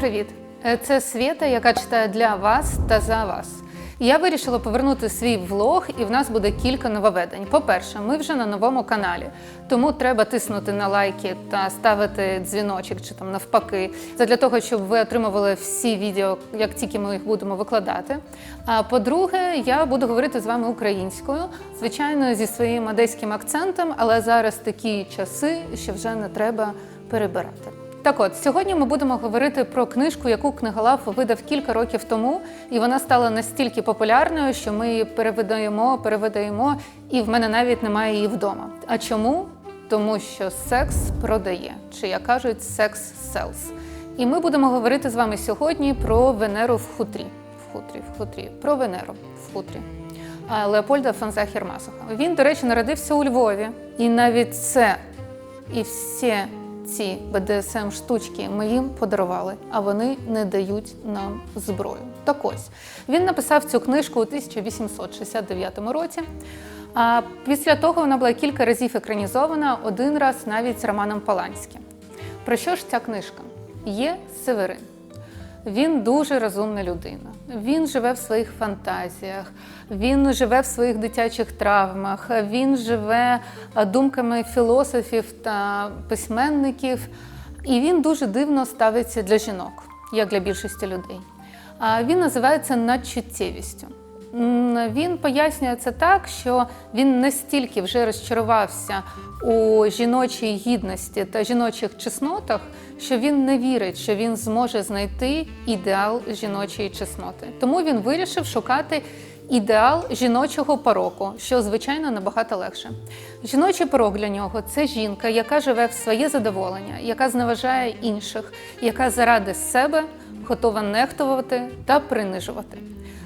привіт! Е, Це Свєта, яка читає для вас та за вас. Я вирішила повернути свій влог, і в нас буде кілька нововведень. По-перше, ми вже на новому каналі, тому треба тиснути на лайки та ставити дзвіночок чи там навпаки, для того, щоб ви отримували всі відео, як тільки ми їх будемо викладати. А по-друге, я буду говорити з вами українською, звичайно, зі своїм одеським акцентом, але зараз такі часи, що вже не треба перебирати. Так от, сьогодні ми будемо говорити про книжку, яку книголав видав кілька років тому, і вона стала настільки популярною, що ми її перевидаємо, перевидаємо, і в мене навіть немає її вдома. А чому? Тому що секс продає, чи як кажуть, секс селс. І ми будемо говорити з вами сьогодні про Венеру в хутрі. В хутрі, в хутрі, про Венеру в хутрі. Леопольда Фонзахер Масуха. Він, до речі, народився у Львові, і навіть це і всі ці БДСМ штучки ми їм подарували, а вони не дають нам зброю. Так ось він написав цю книжку у 1869 році. А після того вона була кілька разів екранізована, один раз навіть з Романом Паланським. Про що ж ця книжка? Є Северин. Він дуже розумна людина. Він живе в своїх фантазіях, він живе в своїх дитячих травмах, він живе думками філософів та письменників, і він дуже дивно ставиться для жінок, як для більшості людей. Він називається надчуттєвістю. Він пояснює це так, що він настільки вже розчарувався у жіночій гідності та жіночих чеснотах, що він не вірить, що він зможе знайти ідеал жіночої чесноти. Тому він вирішив шукати ідеал жіночого пороку, що звичайно набагато легше. Жіночий порок для нього це жінка, яка живе в своє задоволення, яка зневажає інших, яка заради себе готова нехтувати та принижувати.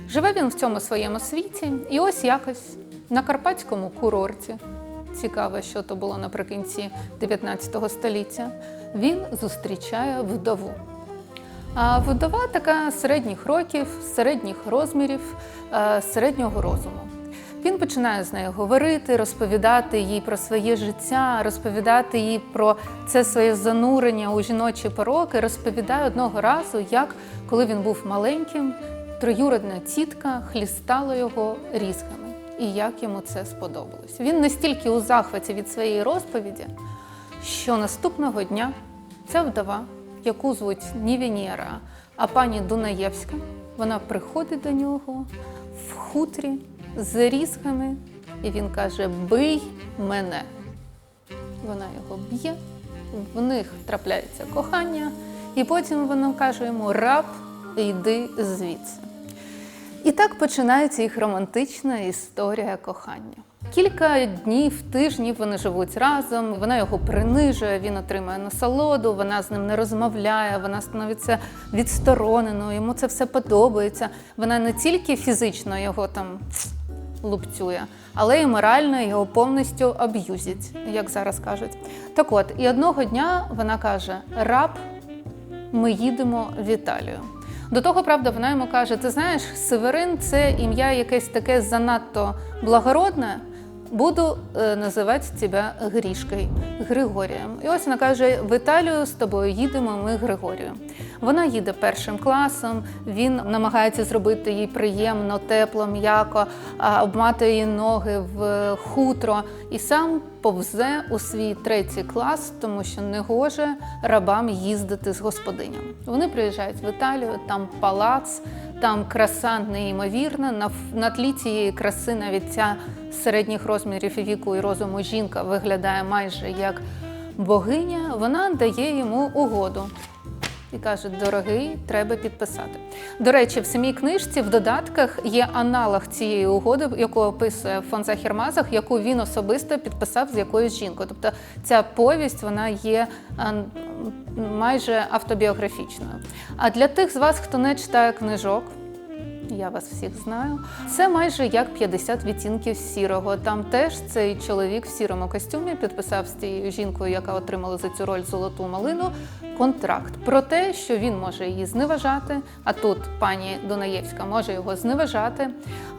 Живе він в цьому своєму світі, і ось якось на карпатському курорті. Цікаво, що то було наприкінці 19 століття. Він зустрічає вдову. А вдова така середніх років, середніх розмірів, е, середнього розуму. Він починає з нею говорити, розповідати їй про своє життя, розповідати їй про це своє занурення у жіночі пороки. Розповідає одного разу, як коли він був маленьким, троюродна тітка хлістала його різками, і як йому це сподобалось. Він настільки у захваті від своєї розповіді, що наступного дня ця вдова, яку звуть не Венера, а пані Дунаєвська, вона приходить до нього в хутрі з різками, і він каже: Бий мене. Вона його б'є, в них трапляється кохання, і потім вона каже йому: Раб, йди звідси. І так починається їх романтична історія кохання. Кілька днів, тижнів вони живуть разом, вона його принижує, він отримує насолоду, вона з ним не розмовляє, вона становиться відстороненою, йому це все подобається. Вона не тільки фізично його там лупцює, але й морально його повністю аб'юзить, як зараз кажуть. Так от, і одного дня вона каже: Раб, ми їдемо в Італію. До того, правда, вона йому каже: ти знаєш, Северин це ім'я якесь таке занадто благородне. Буду е, називати тебе Грішкою, Григорієм. І ось вона каже: в Італію з тобою їдемо ми Григорію. Вона їде першим класом, він намагається зробити їй приємно, тепло, м'яко, обматує її ноги в хутро і сам повзе у свій третій клас, тому що не гоже рабам їздити з господинями. Вони приїжджають в Італію, там палац, там краса неймовірна. На, на тлі цієї краси навіть ця середніх розмірів віку і розуму жінка виглядає майже як богиня. Вона дає йому угоду і каже: дорогий, треба підписати. До речі, в самій книжці в додатках є аналог цієї угоди, яку описує фон Захермазах, яку він особисто підписав з якоюсь жінкою. Тобто ця повість вона є майже автобіографічною. А для тих з вас, хто не читає книжок, Я вас всіх знаю. Це майже як 50 відтінків сірого. Там теж цей чоловік в сірому костюмі підписав з тією жінкою, яка отримала за цю роль золоту малину, контракт про те, що він може її зневажати. А тут пані Дунаєвська може його зневажати.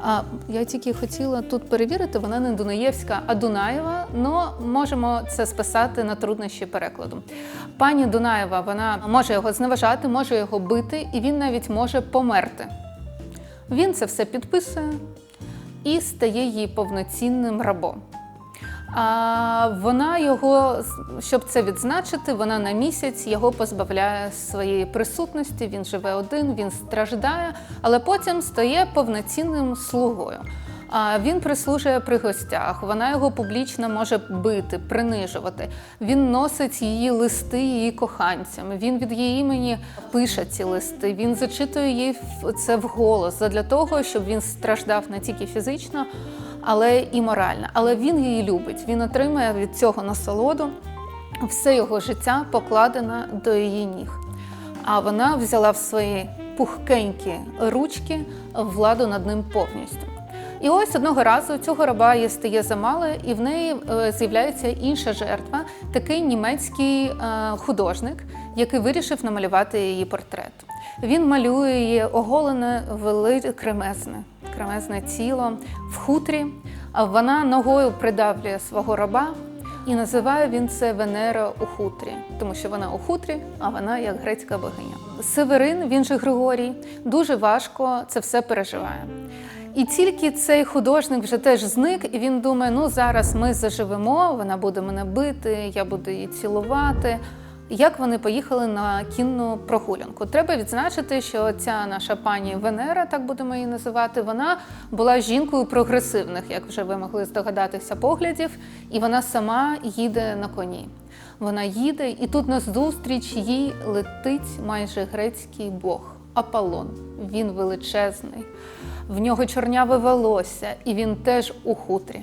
А я тільки хотіла тут перевірити, вона не Дунаєвська, а Дунаєва. Ну можемо це списати на труднощі перекладу. Пані Дунаєва вона може його зневажати, може його бити, і він навіть може померти. Він це все підписує і стає її повноцінним рабом. А вона його, щоб це відзначити, вона на місяць його позбавляє своєї присутності. Він живе один, він страждає, але потім стає повноцінним слугою. А він прислужує при гостях, вона його публічно може бити, принижувати. Він носить її листи її коханцям. Він від її імені пише ці листи. Він зачитує їй це вголос для того, щоб він страждав не тільки фізично, але і морально. Але він її любить. Він отримує від цього насолоду. Все його життя покладено до її ніг. А вона взяла в свої пухкенькі ручки владу над ним повністю. І ось одного разу цього раба їй стає замало, і в неї е, з'являється інша жертва, такий німецький е, художник, який вирішив намалювати її портрет. Він малює її оголене велике кремезне, кремезне тіло в хутрі, вона ногою придавлює свого раба. І називає він це Венера у хутрі, тому що вона у хутрі, а вона як грецька богиня. Северин, він же Григорій, дуже важко це все переживає. І тільки цей художник вже теж зник, і він думає: ну зараз ми заживемо, вона буде мене бити, я буду її цілувати. Як вони поїхали на кінну прогулянку? Треба відзначити, що ця наша пані Венера, так будемо її називати, вона була жінкою прогресивних, як вже ви могли здогадатися, поглядів, і вона сама їде на коні. Вона їде, і тут назустріч їй летить майже грецький бог Аполлон. Він величезний, в нього чорняве волосся, і він теж у хутрі.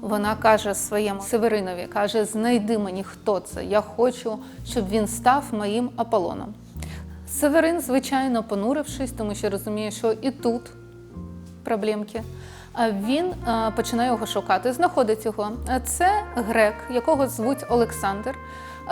Вона каже своєму Северинові, каже: знайди мені, хто це. Я хочу, щоб він став моїм Аполлоном. Северин, звичайно, понурившись, тому що розуміє, що і тут проблемки. Він починає його шукати, знаходить його. Це грек, якого звуть Олександр,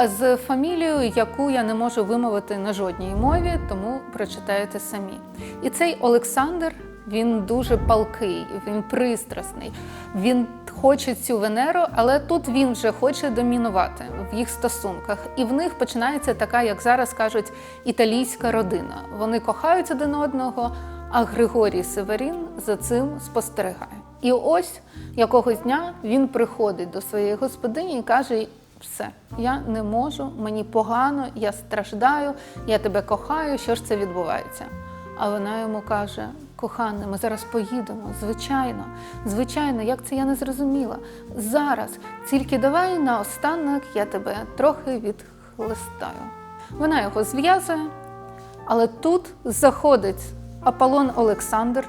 з фамілією, яку я не можу вимовити на жодній мові, тому прочитаєте самі. І цей Олександр він дуже палкий, він пристрасний. Він хоче цю Венеру, але тут він вже хоче домінувати в їх стосунках. І в них починається така, як зараз кажуть, італійська родина. Вони кохають один одного, а Григорій Северін за цим спостерігає. І ось якогось дня він приходить до своєї господині і каже: все, я не можу, мені погано, я страждаю, я тебе кохаю. Що ж це відбувається? А вона йому каже: коханий, ми зараз поїдемо. Звичайно, звичайно, як це я не зрозуміла. Зараз, тільки давай наостанок я тебе трохи відхлистаю. Вона його зв'язує, але тут заходить Аполлон Олександр,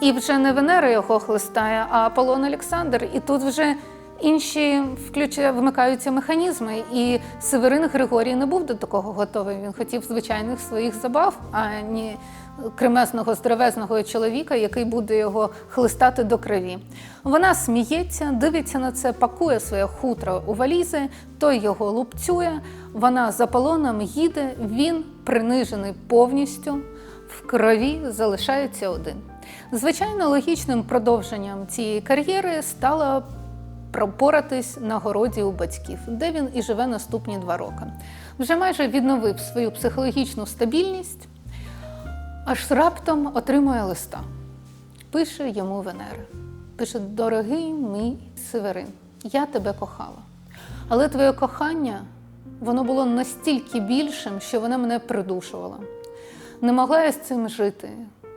і вже не Венера його хлистає, а Аполлон Олександр. І тут вже інші включає, вмикаються механізми. І Северин Григорій не був до такого готовий. Він хотів звичайних своїх забав, а не кремезного здоровезного чоловіка, який буде його хлистати до крові. Вона сміється, дивиться на це, пакує своє хутро у валізи, той його лупцює. Вона за полоном їде, він принижений повністю, в крові залишається один. Звичайно, логічним продовженням цієї кар'єри стало пропоратись на городі у батьків, де він і живе наступні два роки. Вже майже відновив свою психологічну стабільність, аж раптом отримує листа. Пише йому Венера. Пише: Дорогий мій Северин, я тебе кохала. Але твоє кохання воно було настільки більшим, що воно мене придушувало. Не могла я з цим жити.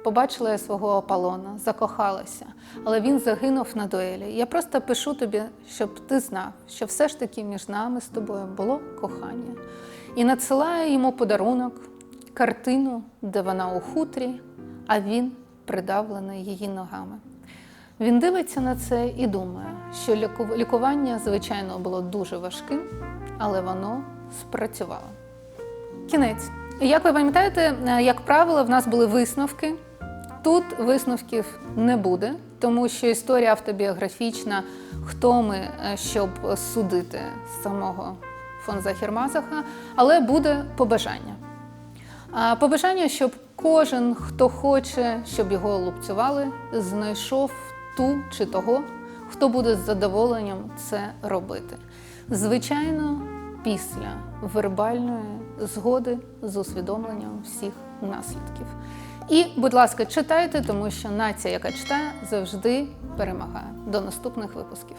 Побачила я свого Аполлона, закохалася, але він загинув на дуелі. Я просто пишу тобі, щоб ти знав, що все ж таки між нами з тобою було кохання. І надсилаю йому подарунок, картину, де вона у хутрі, а він придавлений її ногами. Він дивиться на це і думає, що лікування, звичайно, було дуже важким, але воно спрацювало. Кінець. Як ви пам'ятаєте, е, як правило, в нас були висновки Тут висновків не буде, тому що історія автобіографічна, хто ми, е, щоб судити самого фон Захірмазаха, але буде побажання. Побажання, щоб кожен, хто хоче, щоб його лупцювали, знайшов ту чи того, хто буде з задоволенням це робити. Звичайно, після вербальної згоди з усвідомленням всіх наслідків. І, будь ласка, читайте, тому що нація, яка читає, завжди перемагає. До наступних випусків.